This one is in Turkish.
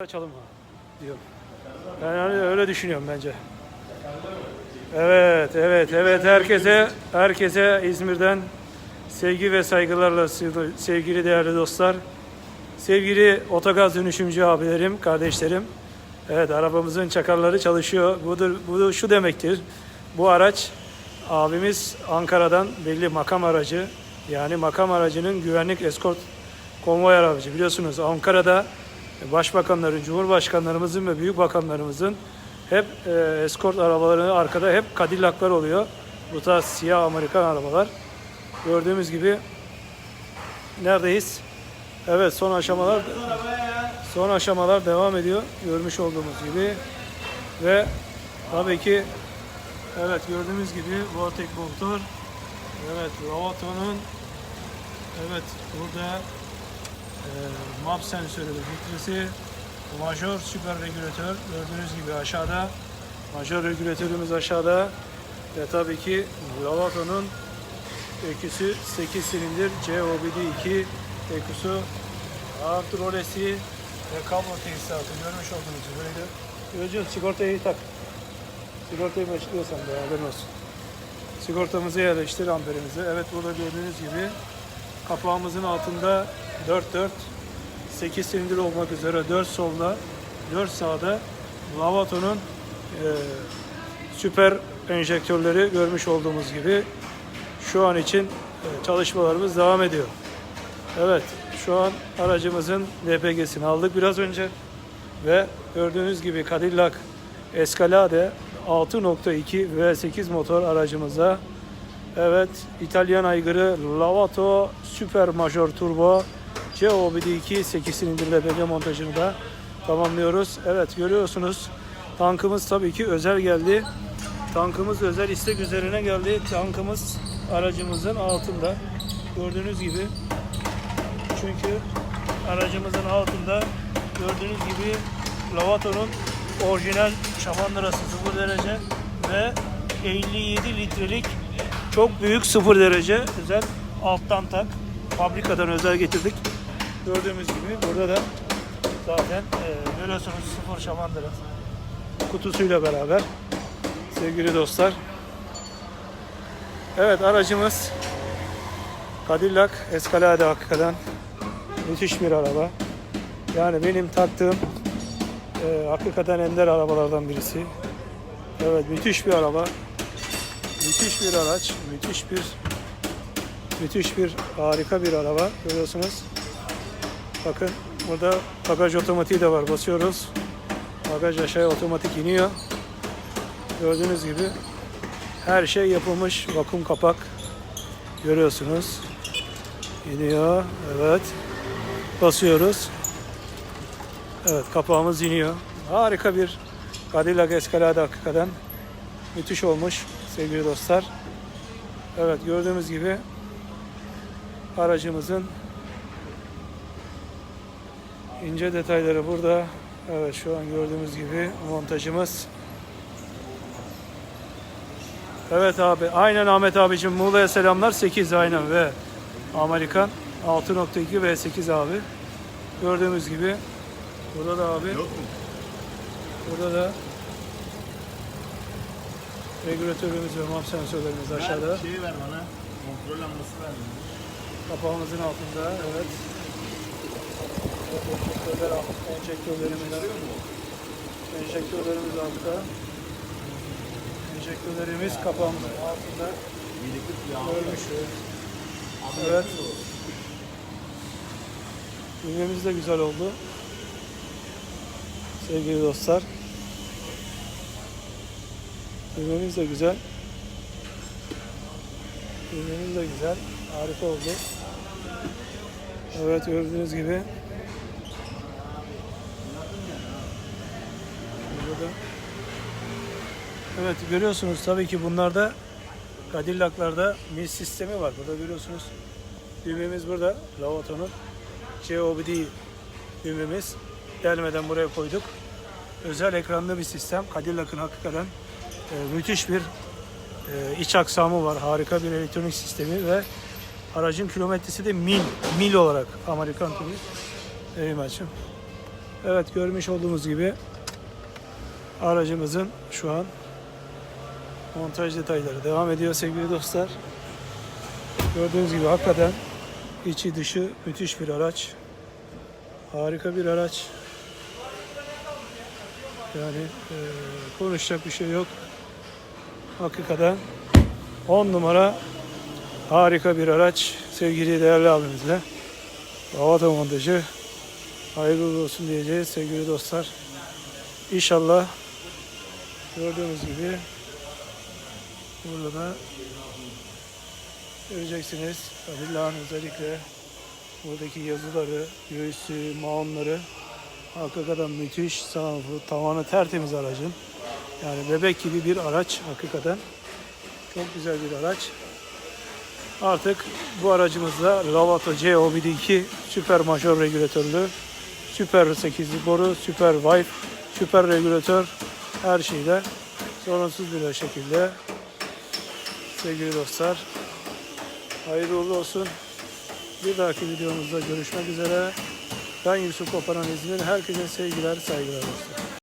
açalım diyorum. Ben öyle, öyle düşünüyorum bence. Evet, evet, evet. Herkese, herkese İzmir'den sevgi ve saygılarla sevgili değerli dostlar. Sevgili otogaz dönüşümcü abilerim, kardeşlerim. Evet, arabamızın çakarları çalışıyor. Budur, bu şu demektir. Bu araç abimiz Ankara'dan belli makam aracı. Yani makam aracının güvenlik eskort konvoy aracı. Biliyorsunuz Ankara'da başbakanların, cumhurbaşkanlarımızın ve büyük bakanlarımızın hep e, eskort arabaları arkada hep Cadillac'lar oluyor. Bu tarz siyah Amerikan arabalar. Gördüğümüz gibi neredeyiz? Evet son aşamalar son aşamalar devam ediyor. Görmüş olduğumuz gibi ve tabii ki evet gördüğümüz gibi Vortec motor evet Lavato'nun evet burada e, map sensörü ve filtresi majör süper regülatör gördüğünüz gibi aşağıda. Majör regülatörümüz aşağıda. Ve tabii ki Lavato'nun EQ'sü 8 silindir COBD2 EQ'su artı rolesi ve kablo tesisatı görmüş olduğunuz gibi böyle. Gözcüğüm sigortayı tak. Sigortayı başlıyorsan da haberin olsun. Sigortamızı yerleştir amperimizi. Evet burada gördüğünüz gibi kapağımızın altında 4 4 8 silindir olmak üzere 4 solda 4 sağda Lavato'nun e, süper enjektörleri görmüş olduğumuz gibi şu an için e, çalışmalarımız devam ediyor. Evet şu an aracımızın LPG'sini aldık biraz önce ve gördüğünüz gibi Cadillac Escalade 6.2 V8 motor aracımıza Evet, İtalyan aygırı Lavato Super Major Turbo COBD2 8 silindir LPG montajını da tamamlıyoruz. Evet, görüyorsunuz tankımız tabii ki özel geldi. Tankımız özel istek üzerine geldi. Tankımız aracımızın altında. Gördüğünüz gibi. Çünkü aracımızın altında gördüğünüz gibi Lavato'nun orijinal şamandırası 0 derece ve 57 litrelik çok büyük 0 derece özel alttan tak. Fabrikadan özel getirdik. Gördüğümüz gibi burada da zaten e, görüyorsunuz sıfır şamandıra kutusuyla beraber sevgili dostlar. Evet aracımız Cadillac Escalade hakikaten müthiş bir araba. Yani benim taktığım e, hakikaten ender arabalardan birisi. Evet müthiş bir araba. Müthiş bir araç, müthiş bir müthiş bir harika bir araba görüyorsunuz. Bakın burada bagaj otomatiği de var. Basıyoruz. Bagaj aşağıya otomatik iniyor. Gördüğünüz gibi her şey yapılmış. Vakum kapak görüyorsunuz. İniyor. Evet. Basıyoruz. Evet kapağımız iniyor. Harika bir Cadillac Escalade hakikaten müthiş olmuş sevgili dostlar. Evet gördüğümüz gibi aracımızın ince detayları burada. Evet şu an gördüğümüz gibi montajımız. Evet abi aynen Ahmet abicim Muğla'ya selamlar 8 aynen ve Amerikan 6.2 ve 8 abi. Gördüğümüz gibi burada da abi burada da regülatörümüz ve map sensörlerimiz aşağıda. Şeyi ver bana. Kontrol lambası ver. Kapağımızın altında evet. Enjektörler enjektörlerimiz enjektörlerimiz altta. Enjektörlerimiz kapağımızın altında. Görmüşüz. Evet. Ürünümüz de güzel oldu. Sevgili dostlar. Ürünümüz de güzel. Ürünümüz de güzel. Harika oldu. Evet gördüğünüz gibi. Burada. Evet görüyorsunuz tabii ki bunlarda Cadillac'larda mil sistemi var. Burada görüyorsunuz. Düğmemiz burada. Lavato'nun COBD düğmemiz. Gelmeden buraya koyduk. Özel ekranlı bir sistem. Cadillac'ın hakikaten e, müthiş bir e, iç aksamı var. Harika bir elektronik sistemi ve aracın kilometresi de mil, mil olarak Amerikan tabii. Eyvallah. Evet görmüş olduğumuz gibi aracımızın şu an montaj detayları devam ediyor sevgili dostlar. Gördüğünüz gibi hakikaten içi dışı müthiş bir araç. Harika bir araç. Yani eee, konuşacak bir şey yok. Hakikaten 10 numara harika bir araç. Sevgili değerli abimizle. Havata montajı hayırlı olsun diyeceğiz sevgili dostlar. İnşallah gördüğünüz gibi burada da göreceksiniz. Adilla'nın özellikle buradaki yazıları, göğüsü, maonları hakikaten müthiş. Sağlıklı, tavanı tertemiz aracın. Yani bebek gibi bir araç hakikaten. Çok güzel bir araç. Artık bu aracımızda Lavato CO2 süper majör regülatörlü, süper 8'li boru, süper wipe, süper regülatör her şeyle sorunsuz bir şekilde sevgili dostlar hayırlı uğurlu olsun. Bir dahaki videomuzda görüşmek üzere. Ben Yusuf Koparan İzmir. Herkese sevgiler, saygılar dostlar.